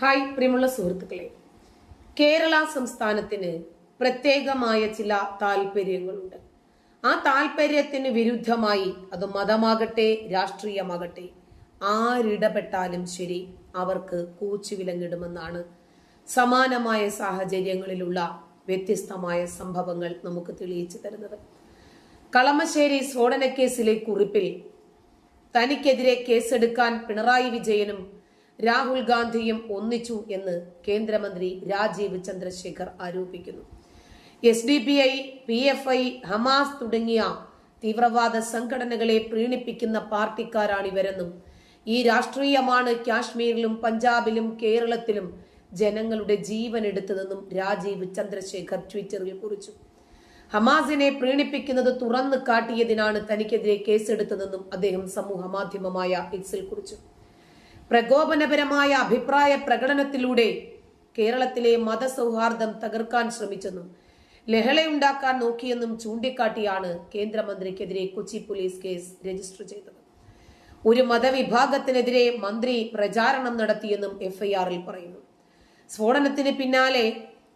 Hi പ്രിയമുള്ള സുഹൃത്തുക്കളെ. കേരള സംസ്ഥാനത്തിന് പ്രത്യേകമായ ചില താല്പര്യങ്ങളുണ്ട് ആ താല്പര്യത്തിന് വിരുദ്ധമായി അത് മതമാകട്ടെ രാഷ്ട്രീയമാകട്ടെ ആരിടപെട്ടാലും ശരി അവർക്ക് കൂച്ചുവിലങ്ങിടുമെന്നാണ് സമാനമായ സാഹചര്യങ്ങളിലുള്ള വ്യത്യസ്തമായ സംഭവങ്ങൾ നമുക്ക് തെളിയിച്ചു തരുന്നത്. കളമശ്ശേരി സ്ഫോടനക്കേസിലെ കുറിപ്പിൽ തനിക്കെതിരെ കേസെടുക്കാൻ പിണറായി വിജയനും രാഹുൽ ഗാന്ധിയും ഒന്നിച്ചു എന്ന് കേന്ദ്രമന്ത്രി രാജീവ് ചന്ദ്രശേഖർ ആരോപിക്കുന്നു. S D P I P F I Hamas തുടങ്ങിയ തീവ്രവാദ സംഘടനകളെ പ്രീണിപ്പിക്കുന്ന പാർട്ടിക്കാരാണിവരെന്നും ഈ രാഷ്ട്രീയമാണ് കാശ്മീരിലും പഞ്ചാബിലും കേരളത്തിലും ജനങ്ങളുടെ ജീവൻ എടുത്തതെന്നും രാജീവ് ചന്ദ്രശേഖർ ട്വിറ്ററിൽ കുറിച്ചു. ഹമാസിനെ പ്രീണിപ്പിക്കുന്നത് തുറന്നു കാട്ടിയതിനാണ് തനിക്കെതിരെ കേസെടുത്തതെന്നും അദ്ദേഹം സമൂഹ മാധ്യമമായ എക്സിൽ കുറിച്ചു. പ്രകോപനപരമായ അഭിപ്രായ പ്രകടനത്തിലൂടെ കേരളത്തിലെ മതസൗഹാർദ്ദം തകർക്കാൻ ശ്രമിച്ചെന്നും ലഹളയുണ്ടാക്കാൻ നോക്കിയെന്നും ചൂണ്ടിക്കാട്ടിയാണ് കേന്ദ്രമന്ത്രിക്കെതിരെ കൊച്ചി പോലീസ് കേസ് രജിസ്റ്റർ ചെയ്തത്. ഒരു മതവിഭാഗത്തിനെതിരെ മന്ത്രി പ്രചാരണം നടത്തിയെന്നും എഫ്ഐആറിൽ പറയുന്നു. സ്ഫോടനത്തിന് പിന്നാലെ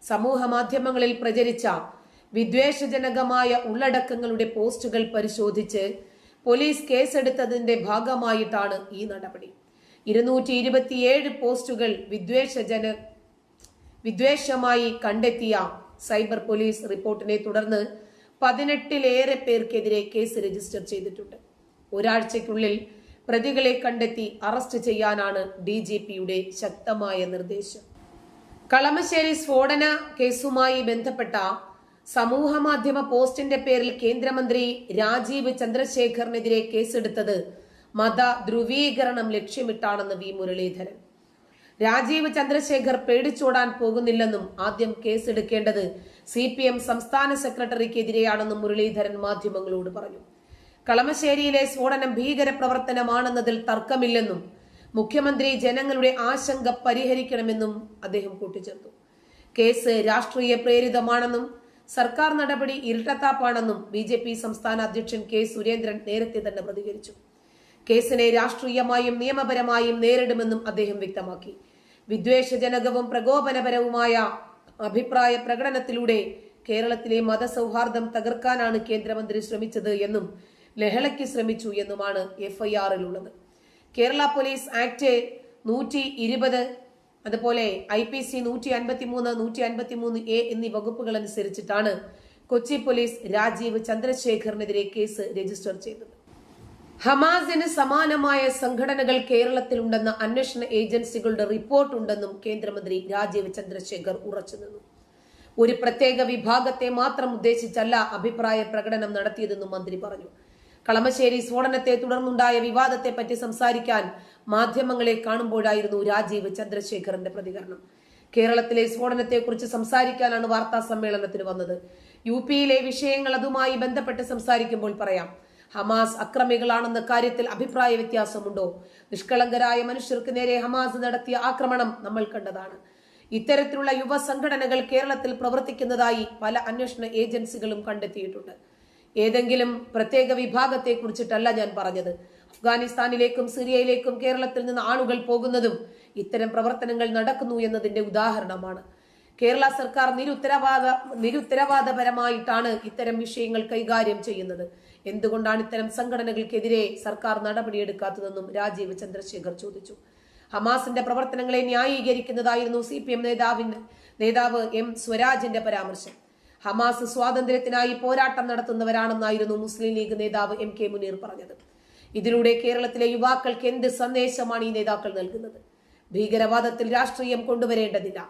സമൂഹ മാധ്യമങ്ങളിൽ പ്രചരിച്ച വിദ്വേഷജനകമായ ഉള്ളടക്കങ്ങളുടെ പോസ്റ്റുകൾ പരിശോധിച്ച് പോലീസ് കേസെടുത്തതിന്റെ ഭാഗമായിട്ടാണ് ഈ നടപടി. ഇരുന്നൂറ്റി ഇരുപത്തിയേഴ് പോസ്റ്റുകൾ വിദ്വേഷജന വിദ്വേഷമായി കണ്ടെത്തിയ സൈബർ പോലീസ് റിപ്പോർട്ടിനെ തുടർന്ന് പതിനെട്ടിലേറെ പേർക്കെതിരെ കേസ് രജിസ്റ്റർ ചെയ്തിട്ടുണ്ട്. ഒരാഴ്ചയ്ക്കുള്ളിൽ പ്രതികളെ കണ്ടെത്തി അറസ്റ്റ് ചെയ്യാനാണ് ഡി ജി പിയുടെ ശക്തമായ നിർദ്ദേശം. കളമശ്ശേരി സ്ഫോടന കേസുമായി ബന്ധപ്പെട്ട സമൂഹമാധ്യമ പോസ്റ്റിന്റെ പേരിൽ കേന്ദ്രമന്ത്രി രാജീവ് ചന്ദ്രശേഖറിനെതിരെ കേസെടുത്തത് മത ധ്രുവീകരണം ലക്ഷ്യമിട്ടാണെന്ന് വി മുരളീധരൻ. രാജീവ് ചന്ദ്രശേഖർ പേടിച്ചോടാൻ പോകുന്നില്ലെന്നും ആദ്യം കേസെടുക്കേണ്ടത് സി പി എം സംസ്ഥാന സെക്രട്ടറിക്കെതിരെയാണെന്നും മുരളീധരൻ മാധ്യമങ്ങളോട് പറഞ്ഞു. കളമശ്ശേരിയിലെ സ്ഫോടനം ഭീകര പ്രവർത്തനമാണെന്നതിൽ തർക്കമില്ലെന്നും മുഖ്യമന്ത്രി ജനങ്ങളുടെ ആശങ്ക പരിഹരിക്കണമെന്നും അദ്ദേഹം കൂട്ടിച്ചേർത്തു. കേസ് രാഷ്ട്രീയ പ്രേരിതമാണെന്നും സർക്കാർ നടപടി ഇരട്ടത്താപ്പാണെന്നും ബി സംസ്ഥാന അധ്യക്ഷൻ കെ സുരേന്ദ്രൻ നേരത്തെ തന്നെ പ്രതികരിച്ചു. കേസിനെ രാഷ്ട്രീയമായും നിയമപരമായും നേരിടുമെന്നും അദ്ദേഹം വ്യക്തമാക്കി. വിദ്വേഷജനകവും പ്രകോപനപരവുമായ അഭിപ്രായ പ്രകടനത്തിലൂടെ കേരളത്തിലെ മതസൗഹാർദ്ദം തകർക്കാനാണ് കേന്ദ്രമന്ത്രി ശ്രമിച്ചത് എന്നും ലഹളയ്ക്ക് ശ്രമിച്ചു എന്നുമാണ് എഫ്ഐആറിൽ ഉള്ളത് കേരള പോലീസ് ആക്ട് നൂറ്റി ഇരുപത് അതുപോലെ ഐ പി സി നൂറ്റി അൻപത്തി മൂന്ന് നൂറ്റി അൻപത്തി മൂന്ന് എ എന്നീ വകുപ്പുകൾ അനുസരിച്ചിട്ടാണ് കൊച്ചി പോലീസ് രാജീവ് ചന്ദ്രശേഖറിനെതിരെ കേസ് രജിസ്റ്റർ ചെയ്തത്. ഹമാസിന് സമാനമായ സംഘടനകൾ കേരളത്തിലുണ്ടെന്ന അന്വേഷണ ഏജൻസികളുടെ റിപ്പോർട്ടുണ്ടെന്നും കേന്ദ്രമന്ത്രി രാജീവ് ചന്ദ്രശേഖർ ഉറച്ചുനിന്നു ഒരു പ്രത്യേക വിഭാഗത്തെ മാത്രം ഉദ്ദേശിച്ചല്ല അഭിപ്രായ പ്രകടനം നടത്തിയതെന്നും മന്ത്രി പറഞ്ഞു. കളമശ്ശേരി സ്ഫോടനത്തെ തുടർന്നുണ്ടായ വിവാദത്തെ പറ്റി സംസാരിക്കാൻ മാധ്യമങ്ങളെ കാണുമ്പോഴായിരുന്നു രാജീവ് ചന്ദ്രശേഖറിന്റെ പ്രതികരണം. കേരളത്തിലെ സ്ഫോടനത്തെക്കുറിച്ച് സംസാരിക്കാനാണ് വാർത്താ സമ്മേളനത്തിന് വന്നത്. യു പിയിലെ വിഷയങ്ങൾ അതുമായി ബന്ധപ്പെട്ട് സംസാരിക്കുമ്പോൾ പറയാം. ഹമാസ് അക്രമികളാണെന്ന കാര്യത്തിൽ അഭിപ്രായ വ്യത്യാസമുണ്ടോ? നിഷ്കളങ്കരായ മനുഷ്യർക്ക് നേരെ ഹമാസ് നടത്തിയ ആക്രമണം നമ്മൾ കണ്ടതാണ്. ഇത്തരത്തിലുള്ള യുവ സംഘടനകൾ കേരളത്തിൽ പ്രവർത്തിക്കുന്നതായി പല അന്വേഷണ ഏജൻസികളും കണ്ടെത്തിയിട്ടുണ്ട്. ഏതെങ്കിലും പ്രത്യേക വിഭാഗത്തെ കുറിച്ചിട്ടല്ല ഞാൻ പറഞ്ഞത്. അഫ്ഗാനിസ്ഥാനിലേക്കും സിറിയയിലേക്കും കേരളത്തിൽ നിന്ന് ആളുകൾ പോകുന്നതും ഇത്തരം പ്രവർത്തനങ്ങൾ നടക്കുന്നു എന്നതിന്റെ ഉദാഹരണമാണ്. കേരള സർക്കാർ നിരുത്തരവാദ നിരുത്തരവാദപരമായിട്ടാണ് ഇത്തരം വിഷയങ്ങൾ കൈകാര്യം ചെയ്യുന്നത്. എന്തുകൊണ്ടാണ് ഇത്തരം സംഘടനകൾക്കെതിരെ സർക്കാർ നടപടിയെടുക്കാത്തതെന്നും രാജീവ് ചന്ദ്രശേഖർ ചോദിച്ചു. ഹമാസിന്റെ പ്രവർത്തനങ്ങളെ ന്യായീകരിക്കുന്നതായിരുന്നു സി പി എം നേതാവ് എം സ്വരാജിന്റെ പരാമർശം. ഹമാസ് സ്വാതന്ത്ര്യത്തിനായി പോരാട്ടം നടത്തുന്നവരാണെന്നായിരുന്നു മുസ്ലിം ലീഗ് നേതാവ് എം കെ മുനീർ പറഞ്ഞത്. ഇതിലൂടെ കേരളത്തിലെ യുവാക്കൾക്ക് എന്ത് സന്ദേശമാണ് ഈ നേതാക്കൾ നൽകുന്നത്? ഭീകരവാദത്തിൽ രാഷ്ട്രീയം കൊണ്ടുവരേണ്ടതില്ല.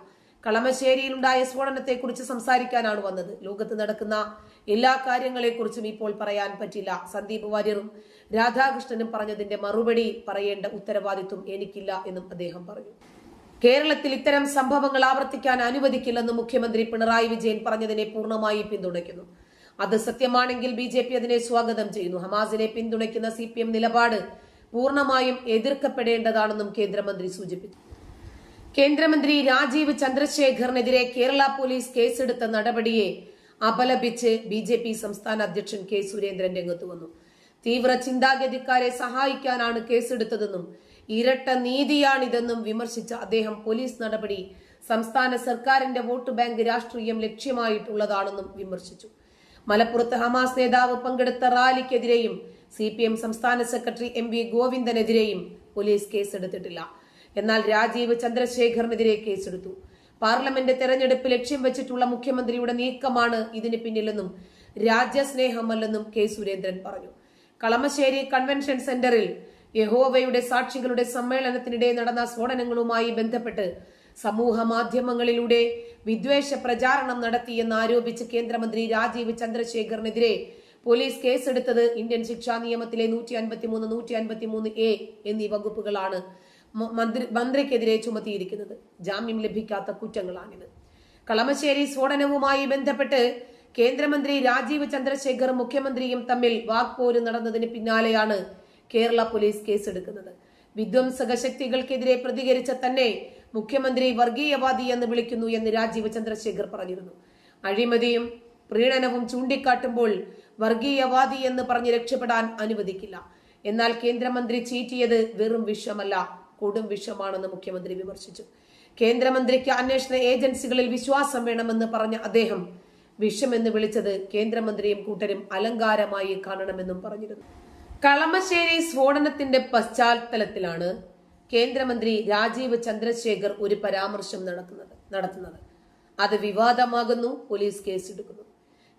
കളമശ്ശേരിയിലുണ്ടായ സ്ഫോടനത്തെക്കുറിച്ച് സംസാരിക്കാനാണ് വന്നത്. ലോകത്ത് നടക്കുന്ന എല്ലാ കാര്യങ്ങളെക്കുറിച്ചും ഇപ്പോൾ പറയാൻ പറ്റില്ല. സന്ദീപ് വാര്യറും രാധാകൃഷ്ണനും പറഞ്ഞതിന്റെ മറുപടി പറയേണ്ട ഉത്തരവാദിത്വം എനിക്കില്ല എന്നും അദ്ദേഹം പറഞ്ഞു. കേരളത്തിൽ ഇത്തരം സംഭവങ്ങൾ ആവർത്തിക്കാൻ അനുവദിക്കില്ലെന്ന് മുഖ്യമന്ത്രി പിണറായി വിജയൻ പറഞ്ഞതിനെ പൂർണമായി പിന്തുണയ്ക്കുന്നു. അത് സത്യമാണെങ്കിൽ ബി ജെ പി അതിനെ സ്വാഗതം ചെയ്യുന്നു. ഹമാസിനെ പിന്തുണയ്ക്കുന്ന സി പി എം നിലപാട് പൂർണമായും എതിർക്കപ്പെടേണ്ടതാണെന്നും കേന്ദ്രമന്ത്രി സൂചിപ്പിച്ചു. കേന്ദ്രമന്ത്രി രാജീവ് ചന്ദ്രശേഖറിനെതിരെ കേരള പോലീസ് കേസെടുത്ത നടപടിയെ അപലപിച്ച് ബി ജെ പി സംസ്ഥാന അധ്യക്ഷൻ കെ സുരേന്ദ്രൻ രംഗത്ത് വന്നു. തീവ്ര ചിന്താഗതിക്കാരെ സഹായിക്കാനാണ് കേസെടുത്തതെന്നും ഇരട്ട നീതിയാണിതെന്നും വിമർശിച്ച അദ്ദേഹം പോലീസ് നടപടി സംസ്ഥാന സർക്കാരിന്റെ വോട്ട് ബാങ്ക് രാഷ്ട്രീയം ലക്ഷ്യമായിട്ടുള്ളതാണെന്നും വിമർശിച്ചു. മലപ്പുറത്ത് ഹമാസ് നേതാവ് പങ്കെടുത്ത റാലിക്കെതിരെയും സി സംസ്ഥാന സെക്രട്ടറി എം വി ഗോവിന്ദനെതിരെയും പോലീസ് കേസെടുത്തിട്ടില്ല. എന്നാൽ രാജീവ് ചന്ദ്രശേഖറിനെതിരെ കേസെടുത്തു. പാർലമെന്റ് തെരഞ്ഞെടുപ്പ് ലക്ഷ്യം വെച്ചിട്ടുള്ള മുഖ്യമന്ത്രിയുടെ നീക്കമാണ് ഇതിന് പിന്നിലെന്നും രാജ്യസ്നേഹമല്ലെന്നും കെ സുരേന്ദ്രൻ പറഞ്ഞു. കളമശ്ശേരി കൺവെൻഷൻ സെന്ററിൽ യഹോവയുടെ സാക്ഷികളുടെ സമ്മേളനത്തിനിടെ നടന്ന സ്ഫോടനങ്ങളുമായി ബന്ധപ്പെട്ട് സമൂഹ മാധ്യമങ്ങളിലൂടെ വിദ്വേഷ പ്രചാരണം നടത്തിയെന്ന് ആരോപിച്ച് കേന്ദ്രമന്ത്രി രാജീവ് ചന്ദ്രശേഖറിനെതിരെ പോലീസ് കേസെടുത്തത് ഇന്ത്യൻ ശിക്ഷാ നിയമത്തിലെ നൂറ്റി അൻപത്തിമൂന്ന് നൂറ്റി അൻപത്തിമൂന്ന് എ എന്നീ വകുപ്പുകളാണ്. മന്ത്രി മന്ത്രിക്കെതിരെ ചുമത്തിയിരിക്കുന്നത്. ജാമ്യം ലഭിക്കാത്ത കുറ്റങ്ങളാണിത്. കളമശ്ശേരി സ്ഫോടനവുമായി ബന്ധപ്പെട്ട് കേന്ദ്രമന്ത്രി രാജീവ് ചന്ദ്രശേഖർ മുഖ്യമന്ത്രിയും തമ്മിൽ വാക്പോര് നടന്നതിന് പിന്നാലെയാണ് കേരള പോലീസ് കേസെടുക്കുന്നത്. വിധ്വംസക ശക്തികൾക്കെതിരെ പ്രതികരിച്ച തന്നെ മുഖ്യമന്ത്രി വർഗീയവാദി എന്ന് വിളിക്കുന്നു എന്ന് രാജീവ് ചന്ദ്രശേഖർ പറഞ്ഞിരുന്നു. അഴിമതിയും പ്രീണനവും ചൂണ്ടിക്കാട്ടുമ്പോൾ വർഗീയവാദി എന്ന് പറഞ്ഞ് രക്ഷപ്പെടാൻ അനുവദിക്കില്ല. എന്നാൽ കേന്ദ്രമന്ത്രി ചീറ്റിയത് വെറും വിഷമല്ല കൊടും വിഷമാണെന്ന് മുഖ്യമന്ത്രി വിമർശിച്ചു. കേന്ദ്രമന്ത്രിക്ക് അന്വേഷണ ഏജൻസികളിൽ വിശ്വാസം വേണമെന്ന് പറഞ്ഞ അദ്ദേഹം വിഷമെന്ന് വിളിച്ചത് കേന്ദ്രമന്ത്രിയും കൂട്ടരും അലങ്കാരമായി കാണണമെന്നും പറഞ്ഞിരുന്നു. കളമശ്ശേരി സ്ഫോടനത്തിന്റെ പശ്ചാത്തലത്തിലാണ് കേന്ദ്രമന്ത്രി രാജീവ് ചന്ദ്രശേഖർ ഒരു പരാമർശം നടക്കുന്നത് നടത്തുന്നത്. അത് വിവാദമാകുന്നു പോലീസ് കേസെടുക്കുന്നു.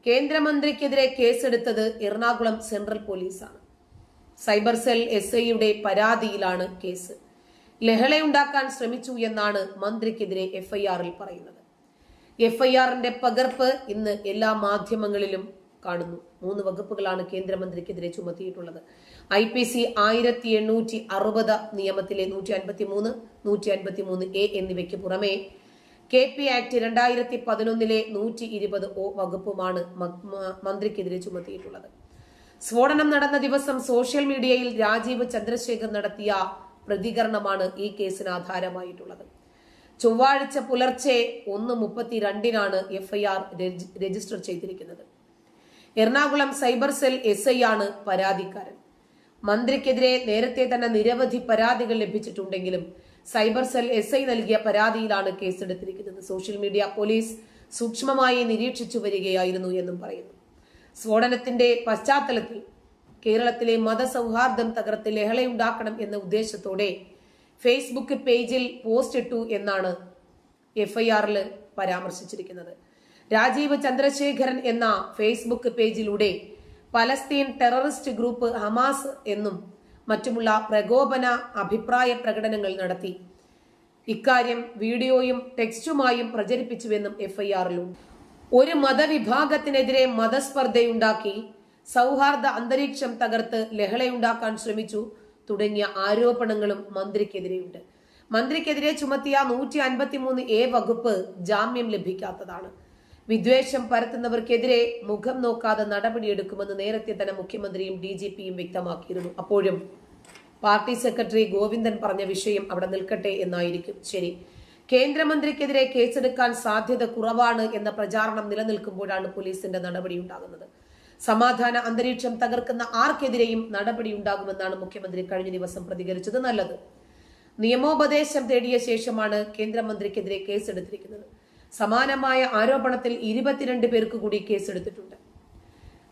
കേന്ദ്രമന്ത്രിക്കെതിരെ കേസെടുത്തത് എറണാകുളം സെൻട്രൽ പോലീസാണ്. സൈബർ സെൽ എസ് ഐയുടെ പരാതിയിലാണ് കേസ്. ലഹളയുണ്ടാക്കാൻ ശ്രമിച്ചു എന്നാണ് മന്ത്രിക്കെതിരെ എഫ്ഐആറിൽ പറയുന്നത്. എഫ്ഐആറിന്റെ പകർപ്പ് ഇന്ന് എല്ലാ മാധ്യമങ്ങളിലും കാണുന്നു. മൂന്ന് വകുപ്പുകളാണ് കേന്ദ്രമന്ത്രിക്കെതിരെ ചുമത്തിയിട്ടുള്ളത്. ഐ പി സി ആയിരത്തി എണ്ണൂറ്റി അറുപത് നിയമത്തിലെ നൂറ്റി അൻപത്തി മൂന്ന് നൂറ്റി അൻപത്തി മൂന്ന് എ എന്നിവയ്ക്ക് പുറമെ കെ പി ആക്ട് രണ്ടായിരത്തി പതിനൊന്നിലെ നൂറ്റി ഇരുപത് ഒ വകുപ്പുമാണ് മന്ത്രിക്കെതിരെ ചുമത്തിയിട്ടുള്ളത്. സ്ഫോടനം നടന്ന ദിവസം സോഷ്യൽ മീഡിയയിൽ രാജീവ് ചന്ദ്രശേഖർ നടത്തിയ പ്രതികരണമാണ് ഈ കേസിന് ആധാരമായിട്ടുള്ളത്. ചൊവ്വാഴ്ച പുലർച്ചെ ഒന്ന് മുപ്പത്തിരണ്ടിനാണ് എഫ്ഐആർ രജിസ്റ്റർ ചെയ്തിരിക്കുന്നത്. Ernakulam cyber cell S I ആണ് പരാതിക്കാരൻ. മന്ത്രിക്കെതിരെ നേരത്തെ തന്നെ നിരവധി പരാതികൾ ലഭിച്ചിട്ടുണ്ടെങ്കിലും സൈബർ സെൽ എസ് ഐ നൽകിയ പരാതിയിലാണ് കേസെടുത്തിരിക്കുന്നത്. സോഷ്യൽ മീഡിയ പോലീസ് സൂക്ഷ്മമായി നിരീക്ഷിച്ചു വരികയായിരുന്നു എന്നും പറയുന്നു. സ്ഫോടനത്തിന്റെ പശ്ചാത്തലത്തിൽ കേരളത്തിലെ മതസൗഹാർദ്ദം തകർത്ത് ലഹളയുണ്ടാക്കണം എന്ന ഉദ്ദേശത്തോടെ ഫേസ്ബുക്ക് പേജിൽ പോസ്റ്റ് ഇട്ടു എന്നാണ് എഫ്ഐആറിൽ പരാമർശിച്ചിരിക്കുന്നത്. രാജീവ് ചന്ദ്രശേഖരൻ എന്ന ഫേസ്ബുക്ക് പേജിലൂടെ പലസ്തീൻ ടെററിസ്റ്റ് ഗ്രൂപ്പ് ഹമാസ് എന്നും മറ്റുമുള്ള പ്രകോപന അഭിപ്രായ പ്രകടനങ്ങൾ നടത്തി. ഇക്കാര്യം വീഡിയോയും ടെക്സ്റ്റുമായും പ്രചരിപ്പിച്ചുവെന്നും എഫ്ഐആറിലും ഒരു മതവിഭാഗത്തിനെതിരെ മതസ്പർദ്ധയുണ്ടാക്കി സൗഹാർദ്ദ അന്തരീക്ഷം തകർത്ത് ലഹളയുണ്ടാക്കാൻ ശ്രമിച്ചു. തുടങ്ങിയ ആരോപണങ്ങളും മന്ത്രിക്കെതിരെയുണ്ട്. മന്ത്രിക്കെതിരെ ചുമത്തിയ നൂറ്റി അൻപത്തി മൂന്ന് എ വകുപ്പ് ജാമ്യം ലഭിക്കാത്തതാണ്. വിദ്വേഷം പരത്തുന്നവർക്കെതിരെ മുഖം നോക്കാതെ നടപടിയെടുക്കുമെന്ന് നേരത്തെ തന്നെ മുഖ്യമന്ത്രിയും ഡി ജി പിയും വ്യക്തമാക്കിയിരുന്നു. അപ്പോഴും പാർട്ടി സെക്രട്ടറി ഗോവിന്ദൻ പറഞ്ഞ വിഷയം അവിടെ നിൽക്കട്ടെ എന്നായിരിക്കും ശരി. കേന്ദ്രമന്ത്രിക്കെതിരെ കേസെടുക്കാൻ സാധ്യത കുറവാണ് എന്ന പ്രചാരണം നിലനിൽക്കുമ്പോഴാണ് പോലീസിന്റെ നടപടി ഉണ്ടാകുന്നത്. സമാധാന അന്തരീക്ഷം തകർക്കുന്ന ആർക്കെതിരെയും നടപടി ഉണ്ടാകുമെന്നാണ് മുഖ്യമന്ത്രി കഴിഞ്ഞ ദിവസം പ്രതികരിച്ചത് നല്ലത്. നിയമോപദേശം തേടിയ ശേഷമാണ് കേന്ദ്രമന്ത്രിക്കെതിരെ കേസെടുത്തിരിക്കുന്നത്. സമാനമായ ആരോപണത്തിൽ ഇരുപത്തിരണ്ട് പേർക്ക് കൂടി കേസെടുത്തിട്ടുണ്ട്.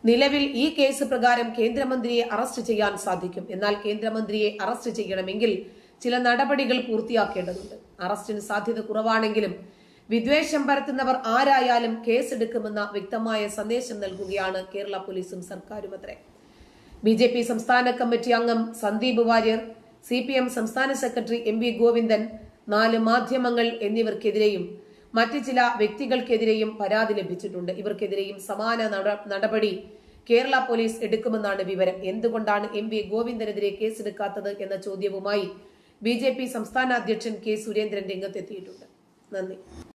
നിലവിൽ ഈ കേസ് പ്രകാരം കേന്ദ്രമന്ത്രിയെ അറസ്റ്റ് ചെയ്യാൻ സാധിക്കും. എന്നാൽ കേന്ദ്രമന്ത്രിയെ അറസ്റ്റ് ചെയ്യണമെങ്കിൽ ചില നടപടികൾ പൂർത്തിയാക്കേണ്ടതുണ്ട്. അറസ്റ്റിന് സാധ്യത കുറവാണെങ്കിലും വിദ്വേഷം പരത്തുന്നവർ ആരായാലും കേസെടുക്കുമെന്ന വ്യക്തമായ സന്ദേശം നൽകുകയാണ് കേരള പോലീസും സർക്കാരും അത്രേ. ബി ജെ പി സംസ്ഥാന കമ്മിറ്റി അംഗം Sandeep Warrier C P M സംസ്ഥാന സെക്രട്ടറി എം വി ഗോവിന്ദൻ നാല് മാധ്യമങ്ങൾ എന്നിവർക്കെതിരെയും മറ്റ് ചില വ്യക്തികൾക്കെതിരെയും പരാതി ലഭിച്ചിട്ടുണ്ട്. ഇവർക്കെതിരെയും സമാന നടപടി കേരള പോലീസ് എടുക്കുമെന്നാണ് വിവരം. എന്തുകൊണ്ടാണ് എം വി ഗോവിന്ദനെതിരെ കേസെടുക്കാത്തത് എന്ന ചോദ്യവുമായി ബി ജെ പി സംസ്ഥാന അധ്യക്ഷൻ കെ സുരേന്ദ്രൻ രംഗത്തെത്തിയിട്ടുണ്ട്. നന്ദി.